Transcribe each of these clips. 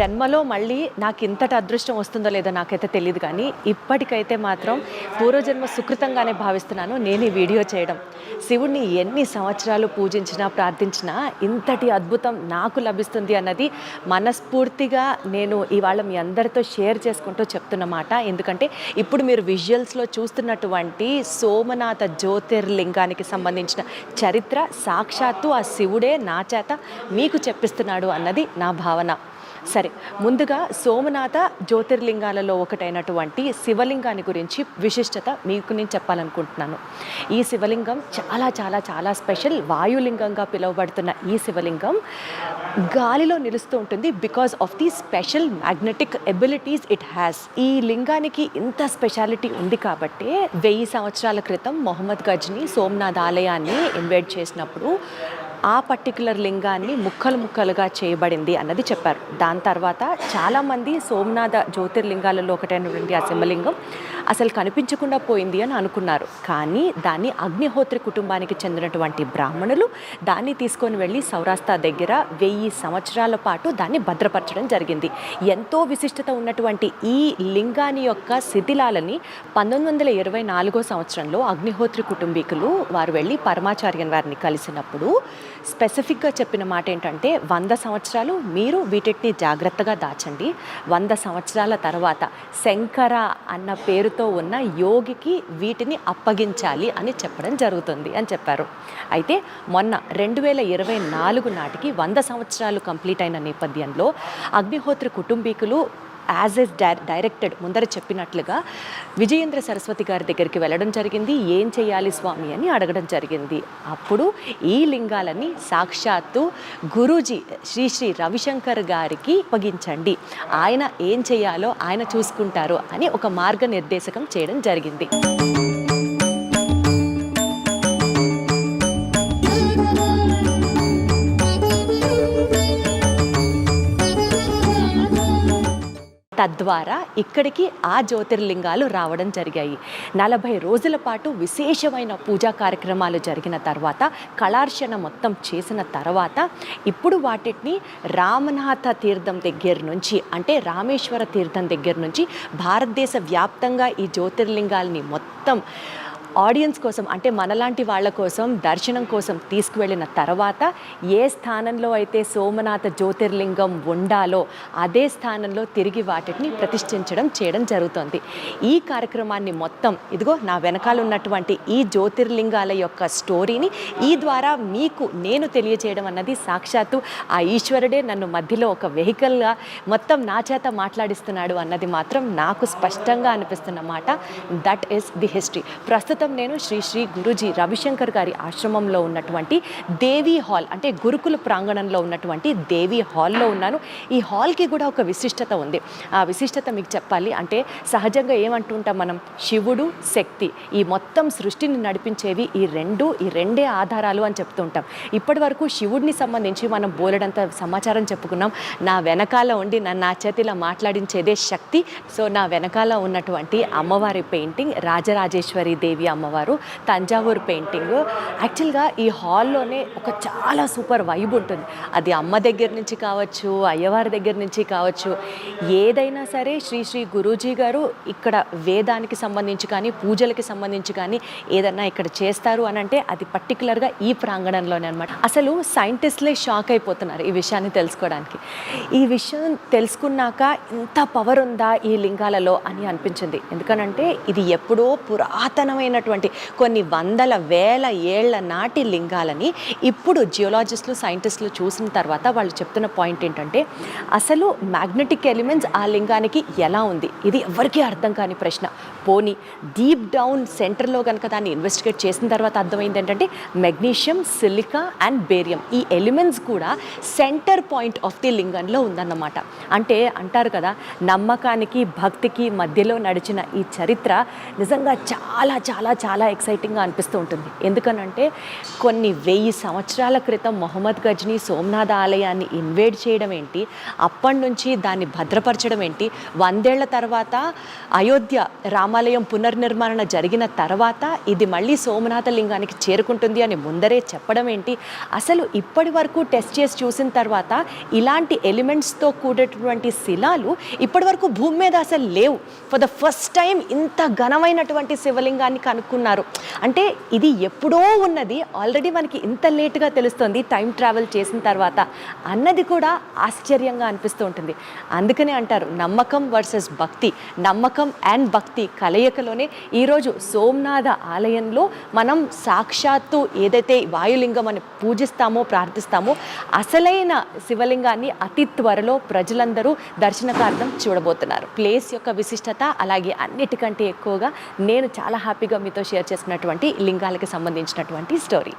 జన్మలో మళ్ళీ నాకు ఇంతటి అదృష్టం వస్తుందో లేదో నాకైతే తెలియదు కానీ ఇప్పటికైతే మాత్రం పూర్వజన్మ సుకృతంగానే భావిస్తున్నాను నేను ఈ వీడియో చేయడం. శివుణ్ణి ఎన్ని సంవత్సరాలు పూజించినా ప్రార్థించినా ఇంతటి అద్భుతం నాకు లభిస్తుంది అన్నది మనస్ఫూర్తిగా నేను ఇవాళ మీ అందరితో షేర్ చేసుకుంటూ చెప్తున్నమాట ఎందుకంటే ఇప్పుడు మీరు విజువల్స్లో చూస్తున్నటువంటి సోమనాథ జ్యోతిర్లింగానికి సంబంధించిన చరిత్ర సాక్షాత్తు ఆ శివుడే నా చేత మీకు చెప్పిస్తున్నాడు అన్నది నా భావన. సరే ముందుగా సోమనాథ జ్యోతిర్లింగాలలో ఒకటైనటువంటి శివలింగాన్ని గురించి విశిష్టత మీకు నేను చెప్పాలనుకుంటున్నాను. ఈ శివలింగం చాలా చాలా చాలా స్పెషల్. వాయులింగంగా పిలువబడుతున్న ఈ శివలింగం గాలిలో నిలుస్తూ ఉంటుంది because of the special magnetic abilities it has ఈ లింగానికి ఇంత స్పెషాలిటీ ఉంది కాబట్టి వెయ్యి సంవత్సరాల క్రితం మొహమ్మద్ గజ్ని సోమనాథ్ ఆలయాన్ని ఇన్వైట్ చేసినప్పుడు ఆ పర్టికులర్ లింగాన్ని ముక్కలు ముక్కలుగా చేయబడింది అన్నది చెప్పారు. దాని తర్వాత చాలామంది సోమనాథ జ్యోతిర్లింగాలలో ఒకటైనటువంటి ఆ సింహలింగం అసలు కనిపించకుండా పోయింది అని అనుకున్నారు. కానీ దాన్ని అగ్నిహోత్రి కుటుంబానికి చెందినటువంటి బ్రాహ్మణులు దాన్ని తీసుకొని వెళ్ళి సౌరాస్తా దగ్గర వెయ్యి సంవత్సరాల పాటు దాన్ని భద్రపరచడం జరిగింది. ఎంతో విశిష్టత ఉన్నటువంటి ఈ లింగాని యొక్క శిథిలాలని పంతొమ్మిది వందల ఇరవై నాలుగో సంవత్సరంలో అగ్నిహోత్రి కుటుంబీకులు వారు వెళ్ళి పరమాచార్యన్ వారిని కలిసినప్పుడు స్పెసిఫిక్గా చెప్పిన మాట ఏంటంటే వంద సంవత్సరాలు మీరు వీటిని జాగ్రత్తగా దాచండి. వంద సంవత్సరాల తర్వాత శంకర అన్న పేరుతో ఉన్న యోగికి వీటిని అప్పగించాలి అని చెప్పడం జరుగుతుంది అని చెప్పారు. అయితే మొన్న రెండు వేల ఇరవై నాలుగు నాటికి వంద సంవత్సరాలు కంప్లీట్ అయిన నేపథ్యంలో అగ్నిహోత్రి కుటుంబీకులు యాజ్ ఎస్ డైరెక్టెడ్ ముందర చెప్పినట్లుగా విజయేంద్ర సరస్వతి గారి దగ్గరికి వెళ్ళడం జరిగింది. ఏం చేయాలి స్వామి అని అడగడం జరిగింది. అప్పుడు ఈ లింగాలని సాక్షాత్తు గురూజీ శ్రీ శ్రీ రవిశంకర్ గారికి అప్పగించండి. ఆయన ఏం చేయాలో ఆయన చూసుకుంటారు అని ఒక మార్గనిర్దేశకం చేయడం జరిగింది. తద్వారా ఇక్కడికి ఆ జ్యోతిర్లింగాలు రావడం జరిగాయి. నలభై రోజుల పాటు విశేషమైన పూజా కార్యక్రమాలు జరిగిన తర్వాత కళార్చన మొత్తం చేసిన తర్వాత ఇప్పుడు వాటిని రామనాథ తీర్థం దగ్గర నుంచి అంటే రామేశ్వర తీర్థం దగ్గర నుంచి భారతదేశ వ్యాప్తంగా ఈ జ్యోతిర్లింగాల్ని మొత్తం ఆడియన్స్ కోసం అంటే మనలాంటి వాళ్ళ కోసం దర్శనం కోసం తీసుకువెళ్ళిన తర్వాత ఏ స్థానంలో అయితే సోమనాథ జ్యోతిర్లింగం ఉండాలో అదే స్థానంలో తిరిగి వాటిని ప్రతిష్ఠించడం చేయడం జరుగుతుంది. ఈ కార్యక్రమాన్ని మొత్తం ఇదిగో నా వెనకాల ఉన్నటువంటి ఈ జ్యోతిర్లింగాల యొక్క స్టోరీని ఈ ద్వారా మీకు నేను తెలియజేయడం అన్నది సాక్షాత్తు ఆ ఈశ్వరుడే నన్ను మధ్యలో ఒక వెహికల్గా మొత్తం నా చేత మాట్లాడిస్తున్నాడు అన్నది మాత్రం నాకు స్పష్టంగా అనిపిస్తున్న మాట దట్ ఈస్ ది హిస్టరీ ప్రస్తుతం నేను శ్రీ శ్రీ గురుజీ రవిశంకర్ గారి ఆశ్రమంలో ఉన్నటువంటి దేవి హాల్ అంటే గురుకుల ప్రాంగణంలో ఉన్నటువంటి దేవి హాల్లో ఉన్నాను. ఈ హాల్కి కూడా ఒక విశిష్టత ఉంది. ఆ విశిష్టత మీకు చెప్పాలి అంటే సహజంగా ఏమంటుంటాం మనం? శివుడు శక్తి. ఈ మొత్తం సృష్టిని నడిపించేవి ఈ రెండు ఈ రెండే ఆధారాలు అని చెప్తూ ఉంటాం ఇప్పటి వరకు శివుడిని సంబంధించి మనం బోలెడంత సమాచారం చెప్పుకున్నాం. నా వెనకాల ఉండి నన్ను నా చేతిలో మాట్లాడించేదే శక్తి. సో నా వెనకాల ఉన్నటువంటి అమ్మవారి పెయింటింగ్ రాజరాజేశ్వరి దేవి అమ్మవారు. తంజావూరు పెయింటింగ్. యాక్చువల్గా ఈ హాల్లోనే ఒక చాలా సూపర్ వైబ్ ఉంటుంది. అది అమ్మ దగ్గర నుంచి కావచ్చు అయ్యవారి దగ్గర నుంచి కావచ్చు. ఏదైనా సరే శ్రీ శ్రీ గురూజీ గారు ఇక్కడ వేదానికి సంబంధించి కానీ పూజలకి సంబంధించి కానీ ఏదన్నా ఇక్కడ చేస్తారు అని అంటే అది పర్టికులర్గా ఈ ప్రాంగణంలోనే అనమాట అసలు సైంటిస్ట్లే షాక్ అయిపోతున్నారు ఈ విషయాన్ని తెలుసుకోవడానికి. ఈ విషయం తెలుసుకున్నాక ఇంత పవర్ ఉందా ఈ లింగాలలో అని అనిపించింది. ఎందుకనంటే ఇది ఎప్పుడో పురాతనమైన ఉన్నటువంటి కొన్ని వందల వేల ఏళ్ళ నాటి లింగాలని ఇప్పుడు జియోలాజిస్టులు సైంటిస్టులు చూసిన తర్వాత వాళ్ళు చెప్తున్న పాయింట్ ఏంటంటే అసలు మ్యాగ్నెటిక్ ఎలిమెంట్స్ ఆ లింగానికి ఎలా ఉంది? ఇది ఎవరికీ అర్థం కాని ప్రశ్న. పోనీ డీప్ డౌన్ సెంటర్లో కనుక దాన్ని ఇన్వెస్టిగేట్ చేసిన తర్వాత అర్థమైంది ఏంటంటే మెగ్నీషియం సిలికా అండ్ బేరియం ఈ ఎలిమెంట్స్ కూడా సెంటర్ పాయింట్ ఆఫ్ ది లింగంలో ఉందన్నమాట. అంటే అంటారు కదా నమ్మకానికి భక్తికి మధ్యలో నడిచిన ఈ చరిత్ర నిజంగా చాలా చాలా చాలా ఎక్సైటింగ్గా అనిపిస్తూ ఉంటుంది. ఎందుకనంటే కొన్ని వెయ్యి సంవత్సరాల క్రితం మొహమ్మద్ గజ్ని సోమనాథ ఆలయాన్ని ఇన్వేడ్ చేయడం ఏంటి అప్పటి నుంచి దాన్ని భద్రపరచడం ఏంటి వందేళ్ళ తర్వాత అయోధ్య రామాలయం పునర్నిర్మాణ జరిగిన తర్వాత ఇది మళ్ళీ సోమనాథ లింగానికి చేరుకుంటుంది అని ముందరే చెప్పడం ఏంటి అసలు ఇప్పటి వరకు టెస్ట్ చేసి చూసిన తర్వాత ఇలాంటి ఎలిమెంట్స్తో కూడేటటువంటి శిలాలు ఇప్పటి వరకు భూమి మీద అసలు లేవు. ఫర్ ద ఫస్ట్ టైం ఇంత ఘనమైనటువంటి శివలింగాన్ని కనుక్కున్నారు అంటే ఇది ఎప్పుడో ఉన్నది ఆల్రెడీ మనకి ఇంత లేటుగా తెలుస్తుంది టైం ట్రావెల్ చేసిన తర్వాత. అన్నది కూడా ఆశ్చర్యంగా అనిపిస్తూ ఉంటుంది. అందుకనే అంటారు నమ్మకం వర్సెస్ భక్తి. నమ్మకం అండ్ భక్తి కలయికలోనే ఈరోజు సోమనాథ ఆలయంలో మనం సాక్షాత్తు ఏదైతే వాయులింగం అని పూజిస్తామో ప్రార్థిస్తామో అసలైన శివలింగాన్ని అతి త్వరలో ప్రజలందరూ దర్శనకార్థం చూడబోతున్నారు. ప్లేస్ యొక్క విశిష్టత అలాగే అన్నిటికంటే ఎక్కువగా నేను చాలా హ్యాపీగా మీతో షేర్ చేసుకున్నటువంటి లింగాలకు సంబంధించినటువంటి స్టోరీ.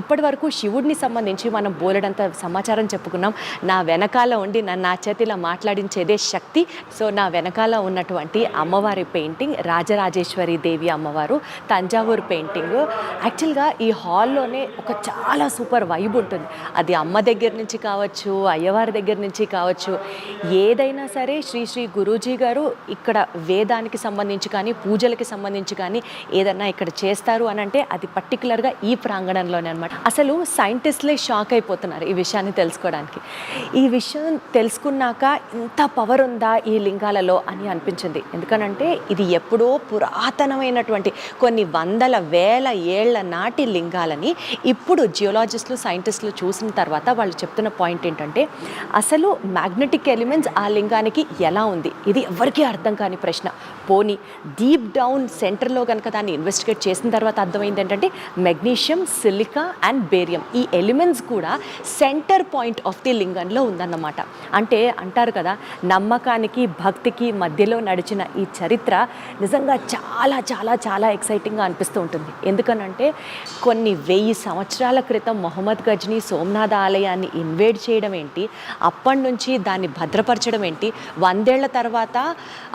ఇప్పటి వరకు శివుడిని సంబంధించి మనం బోలెడంత సమాచారం చెప్పుకున్నాం. నా వెనకాల ఉండి నన్ను నా చేతిలో మాట్లాడించేదే శక్తి. సో నా వెనకాల ఉన్నటువంటి అమ్మవారి పెయింటింగ్ రాజరాజేశ్వరి దేవి అమ్మవారు తంజావూరు పెయింటింగ్. యాక్చువల్గా ఈ హాల్లోనే ఒక చాలా సూపర్ వైబ్ ఉంటుంది. అది అమ్మ దగ్గర నుంచి కావచ్చు అయ్యవారి దగ్గర నుంచి కావచ్చు. ఏదైనా సరే శ్రీ శ్రీ గురూజీ గారు ఇక్కడ వేదానికి సంబంధించి కానీ పూజలకి సంబంధించి కానీ ఏదన్నా ఇక్కడ చేస్తారు అని అంటే అది పర్టికులర్గా ఈ ప్రాంగణంలోనే అనమాట అసలు సైంటిస్ట్లే షాక్ అయిపోతున్నారు ఈ విషయాన్ని తెలుసుకోవడానికి. ఈ విషయం తెలుసుకున్నాక ఇంత పవర్ ఉందా ఈ లింగాలలో అని అనిపించింది. ఎందుకనంటే ఇది ఎప్పుడో పురాతనమైనటువంటి కొన్ని వందల వేల ఏళ్ళ నాటి లింగాలని ఇప్పుడు జియోలాజిస్టులు సైంటిస్టులు చూసిన తర్వాత వాళ్ళు చెప్తున్న పాయింట్ ఏంటంటే అసలు మ్యాగ్నెటిక్ ఎలిమెంట్స్ ఆ లింగానికి ఎలా ఉంది? ఇది ఎవరికీ అర్థం కాని ప్రశ్న. పోనీ డీప్ డౌన్ సెంటర్లో కనుక దాన్ని ఇన్వెస్టిగేట్ చేసిన తర్వాత అర్థమైంది ఏంటంటే మెగ్నీషియం సిలికా అండ్ బేరియం ఈ ఎలిమెంట్స్ కూడా సెంటర్ పాయింట్ ఆఫ్ ది లింగంలో ఉందన్నమాట. అంటే అంటారు కదా నమ్మకానికి భక్తికి మధ్యలో నడిచిన ఈ చరిత్ర నిజంగా చాలా చాలా చాలా ఎక్సైటింగ్గా అనిపిస్తూ ఉంటుంది. ఎందుకనంటే కొన్ని వెయ్యి సంవత్సరాల క్రితం మొహమ్మద్ గజ్ని సోమనాథ ఆలయాన్ని ఇన్వేడ్ చేయడం ఏంటి అప్పటి నుంచి దాన్ని భద్రపరచడం ఏంటి వందేళ్ళ తర్వాత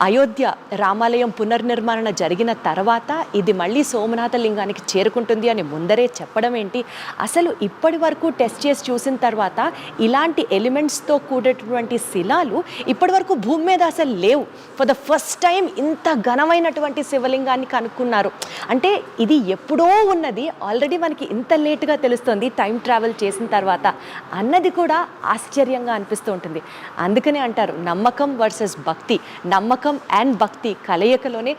అయోధ్య రామాలయం పునర్నిర్మాణ జరిగిన తర్వాత ఇది మళ్ళీ సోమనాథ లింగానికి చేరుకుంటుంది అని ముందరే చెప్పడం ఏంటి అసలు ఇప్పటి వరకు టెస్ట్ చేసి చూసిన తర్వాత ఇలాంటి ఎలిమెంట్స్తో కూడేటువంటి శిలాలు ఇప్పటి వరకు భూమి మీద అసలు లేవు. ఫర్ ద ఫస్ట్ టైం ఇంత ఘనమైనటువంటి శివలింగాన్ని కనుక్కున్నారు. అంటే ఇది ఎప్పుడో ఉన్నది ఆల్రెడీ మనకి ఇంత లేటుగా తెలుస్తుంది టైం ట్రావెల్ చేసిన తర్వాత. అన్నది కూడా ఆశ్చర్యంగా అనిపిస్తూ ఉంటుంది. అందుకనే అంటారు నమ్మకం వర్సెస్ భక్తి. నమ్మకం అండ్ భక్తి కలయికలోనే